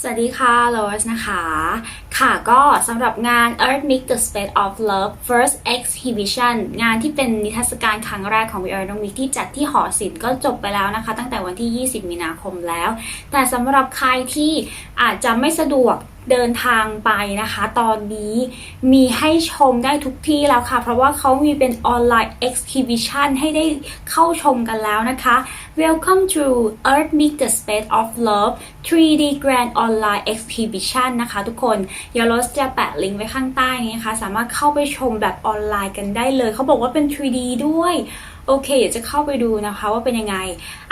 สวัสดีค่ะโรสนะคะ ค่ะก็สำหรับงาน Earth Mix the Space of Love First Exhibition งานที่เป็นนิทรรศการครั้งแรกของ We Are น้องมิกที่จัดที่หอศิลป์ก็จบไปแล้วนะคะ ตั้งแต่วันที่ 20 มีนาคมแล้ว แต่สำหรับใครที่อาจจะไม่สะดวก เดินทางไปนะคะ ตอนนี้มีให้ชมได้ทุกที่แล้วค่ะ เพราะว่าเขามีเป็นออนไลน์ exhibition ให้ได้เข้าชมกันแล้วนะคะ Welcome to Earth Mix the Space of Love 3D Grand Online Exhibition นะคะทุกคนเดี๋ยวเราจะแปะลิงก์ไว้ข้างใต้นี้นะคะ สามารถเข้าไปชมแบบออนไลน์กันได้เลย เขาบอกว่าเป็น 3D ด้วย โอเคเดี๋ยวจะเข้าไปดูนะคะว่าเป็นยังไง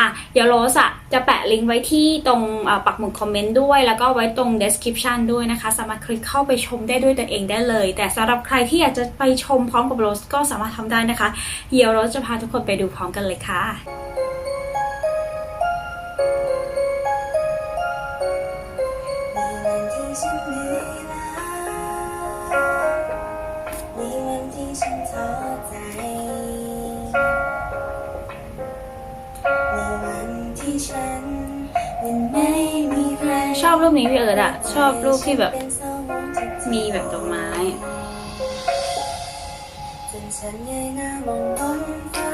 อะเดี๋ยวโรสอะจะแปะลิงก์ไว้ที่ตรงปักหมุดคอมเมนต์ด้วย แล้วก็ไว้ตรง description ด้วยนะคะ สามารถคลิกเข้าไปชมได้ด้วยตัวเองได้เลย แต่สำหรับใครที่อยากจะไปชมพร้อมกับโรสก็สามารถทำได้นะคะ เดี๋ยวโรสจะพาทุกคนไปดูพร้อมกันเลยค่ะมีวันที่ฉันเหนื่อยล้า ชอบรูปนี้พี่เอิร์ดอะชอบรูปที่แบบเป็นเศร้าหมองทุกทีมีแบบดอกไม้จนฉันเงยหน้ามองบนฟ้า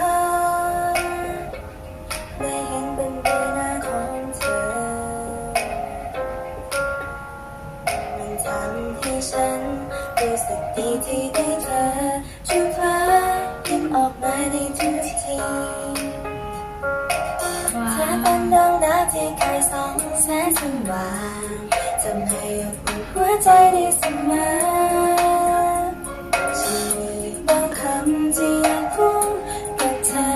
ได้เห็นเป็นใบหน้าของเธอมันทำให้ฉันรู้สึกดีที่ได้เจอช่วยพลายิ้มออกมาในทุกที ส่องแสงสว่างทำให้อบอุ่นหัวใจได้เสมอฉันมีบางคำที่อยากพูดกับเธอ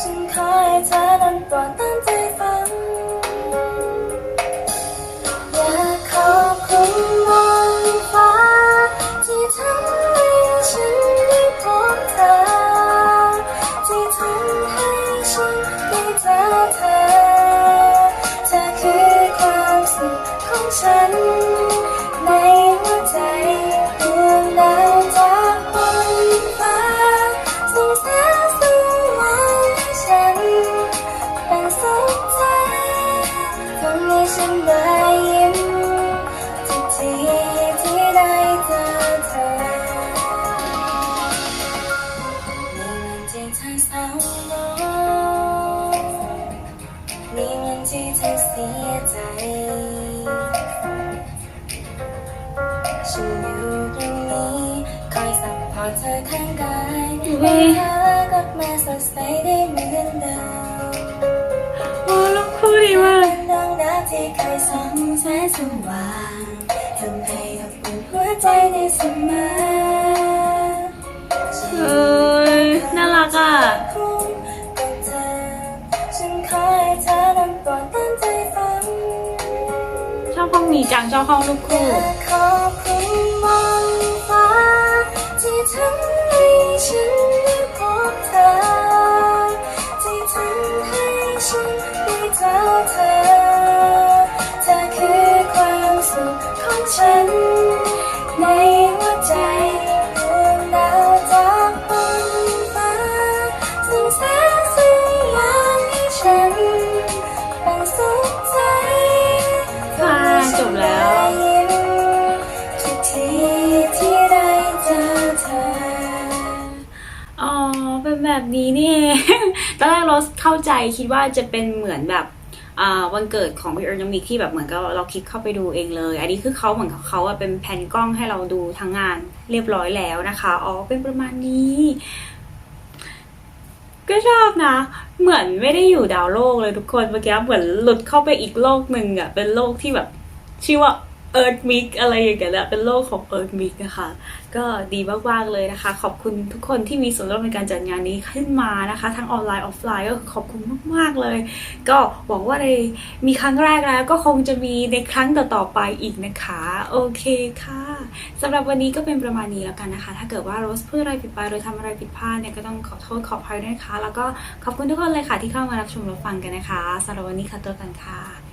ฉันขอให้เธอนั้นโปรดตั้งใจฟัง ฉัน อยซัพพอร์ตเธอข้างกายให้เธอกลับมาสดใสได้เหมือนเดิมโอ้รูปคู่ดีมากเป็นดวงดาวที่เคยส่องแสงสว่างทำให้อบอุ่นหัวใจได้เสมอเอ้ยน่ารักอะคู่กับห้องใจฟังชอบห้องนี้จังชอบห้องรูปคู่ ที่ทำให้ฉันได้พบเธอ ที่ทำให้ฉันได้เจอเธอ เธอคือความสุขของฉันในหัวใจ แบบนี้นี่ตอนแรกเราเข้าใจคิดว่าจะเป็นเหมือนแบบวันเกิดของพี่เอิร์นมิกที่แบบเหมือนกับเราคลิกเข้าไปดูเองเลย อันนี้คือเขาเหมือนเขาอะเป็นแผ่นกล้องให้เราดูทั้งงานเรียบร้อยแล้วนะคะ อ๋อ เป็นประมาณนี้ ก็ชอบนะ เหมือนไม่ได้อยู่ดาวโลกเลยทุกคน เมื่อกี้เหมือนหลุดเข้าไปอีกโลกหนึ่งอะเป็นโลกที่แบบ ชื่อว่า Earth Mix อะไรอย่างเงี้ยแหละเป็นโลกของ Earth Mix นะคะ ก็ดีมากๆเลยนะคะ ขอบคุณทุกคนที่มีส่วนร่วมในการจัดงานนี้ขึ้นมานะคะ ทั้งออนไลน์ออฟไลน์ก็ขอบคุณมากๆเลย ก็หวังว่าในมีครั้งแรกแล้วก็คงจะมีในครั้งต่อๆไปอีกนะคะ โอเคค่ะสำหรับวันนี้ก็เป็นประมาณนี้แล้วกันนะคะ ถ้าเกิดว่าโรสพูดอะไรผิดไปหรือทำอะไรผิดพลาดเนี่ยก็ต้องขอโทษขออภัยด้วยนะคะ แล้วก็ขอบคุณทุกคนเลยค่ะที่เข้ามารับชมรับฟังกันนะคะสำหรับวันนี้ค่ะตัวกันค่ะ